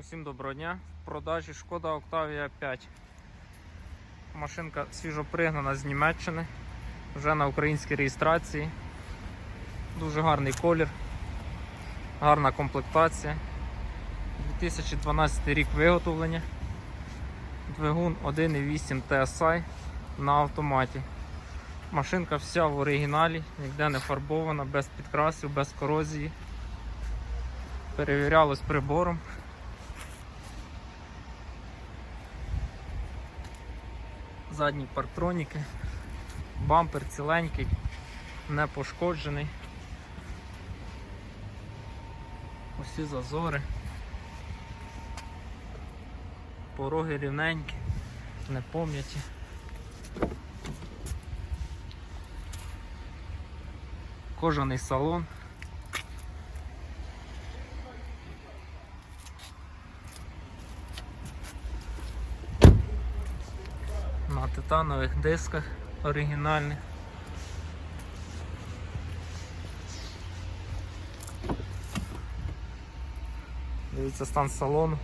Усім доброго дня. В продажі Шкода Octavia 5. Машинка свіжо пригнана з Німеччини. Вже на українській реєстрації. Дуже гарний колір, гарна комплектація. 2012 рік виготовлення. Двигун 1.8 TSI на автоматі. Машинка вся в оригіналі, ніде не фарбована, без підкрасів, без корозії. Перевірялось прибором. Задні парктроніки, бампер ціленький, не пошкоджений. Усі зазори. Пороги рівненькі, не пом'яті. Кожаний салон. Титанових дисках оригінальних. Дивіться стан салону.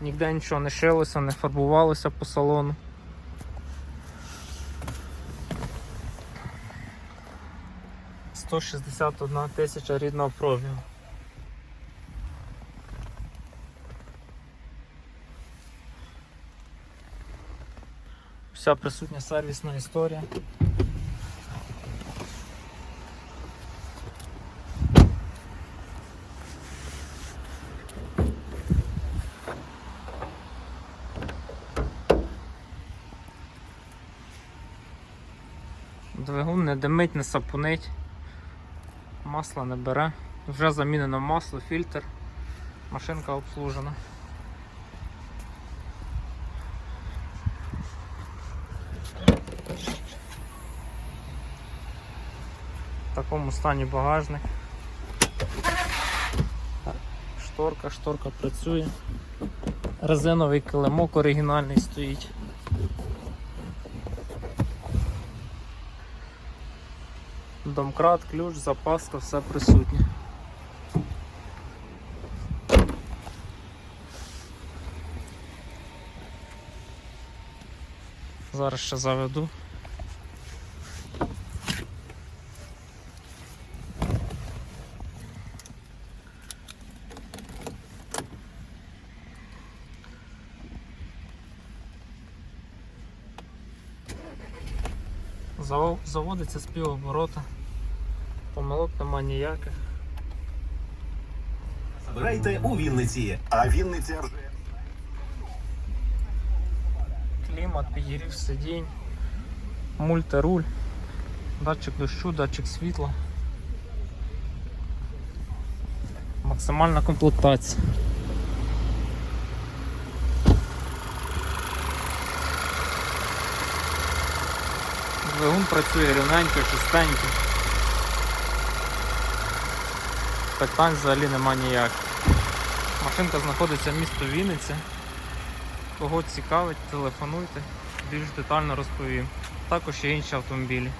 Ніде нічого не шилося, не фарбувалося по салону. Сто шістдесят одна тисяча рідного пробігу. Вся присутня сервісна історія. Двигун не димить, не сапунить, масла не бере. Вже замінено масло, фільтр, машинка обслужена. В такому стані багажник. Шторка, шторка працює. Резиновий килимок оригінальний стоїть. Домкрат, ключ, запаска, все присутнє. Зараз ще заведу. Заводиться з півоборота. Помилок нема ніяких. Забирайте у Вінниці. А Вінниця вже Клімат, підігрів сидінь, мультируль, датчик дощу, датчик світла. Максимальна комплектація. Двигун працює рівненько, чистенько. Питань взагалі нема ніяких. Машинка знаходиться в місто Вінниця. Кого цікавить, телефонуйте, більш детально розповім. Також є інші автомобілі.